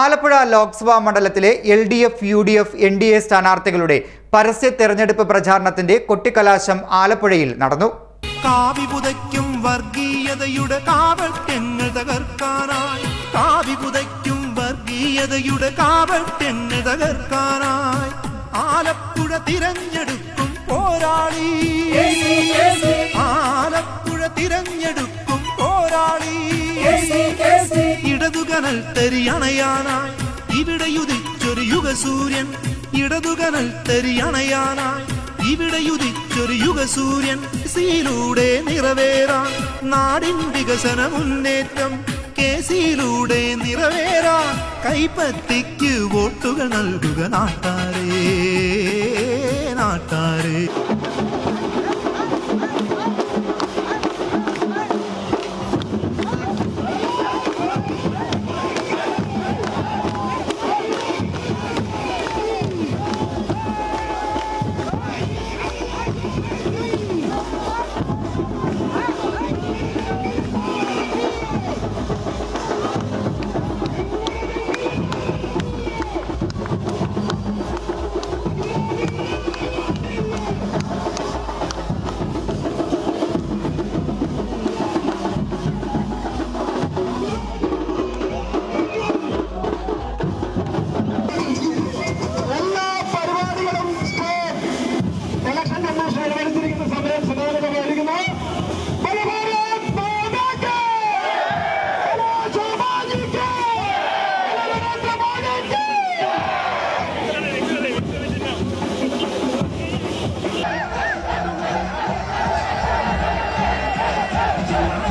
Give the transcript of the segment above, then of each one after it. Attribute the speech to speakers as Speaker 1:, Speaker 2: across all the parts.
Speaker 1: ആലപ്പുഴ ലോക്സഭാ മണ്ഡലത്തിലെ L D F U D F N D A സ്ഥാനാർത്ഥികളുടെ പരസ്യ തെരഞ്ഞെടുപ്പ് പ്രചാരണത്തിന്റെ കൊട്ടിക്കലാശം ആലപ്പുഴയിൽ നടന്നു.
Speaker 2: കാവിപുതയ്ക്കും വർഗീയതയുടെ കാവട്ടെങ്ങൾ തകർക്കാനായി. കാവിപുതയ്ക്കും വർഗീയതയുടെ കാവട്ടെങ്ങൾ തകർക്കാനായി. ആലപ്പുഴ തിരഞ്ഞെടുക്കും പോരാളി. ആലപ്പുഴ തിരഞ്ഞെടുക്കും പോരാളി. ഇടതുകനൽ തെരിയണയാനായി ഇവിടെ ഉദിച്ചൊരു യുഗസൂര്യൻ. ഇടതുകനൽ തെരിയണയാനായി ഇവിടെ ഉദിച്ചൊരു യുഗസൂര്യൻ. സീലൂടെ നിറവേറാൻ. നാടിൻ വികസന മുന്നേറ്റം കേസിയിലൂടെ നിറവേറാൻ. കൈപ്പത്തിക്ക് വോട്ടുകൾ നൽകുക നാട്ടാരേ നാട്ടാരേ.
Speaker 3: Thank you.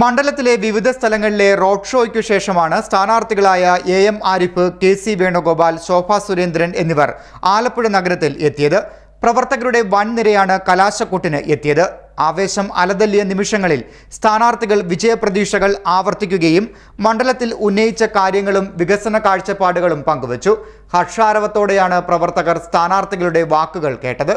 Speaker 1: മണ്ഡലത്തിലെ വിവിധ സ്ഥലങ്ങളിലെ റോഡ് ഷോയ്ക്കു ശേഷമാണ് സ്ഥാനാർത്ഥികളായ A M Arif K C Venugopal Shobha Surendran എന്നിവർ ആലപ്പുഴ നഗരത്തിൽ എത്തിയത്. പ്രവർത്തകരുടെ വൻ നിരയാണ് കലാശക്കൂട്ടിന് എത്തിയത്. ആവേശം അലതല്ലിയ നിമിഷങ്ങളിൽ സ്ഥാനാർത്ഥികൾ വിജയപ്രതീക്ഷകൾ ആവർത്തിക്കുകയും മണ്ഡലത്തിൽ ഉന്നയിച്ച കാര്യങ്ങളും വികസന കാഴ്ചപ്പാടുകളും പങ്കുവച്ചു. ഹർഷാരവത്തോടെയാണ് പ്രവർത്തകർ സ്ഥാനാർത്ഥികളുടെ വാക്കുകൾ കേട്ടത്.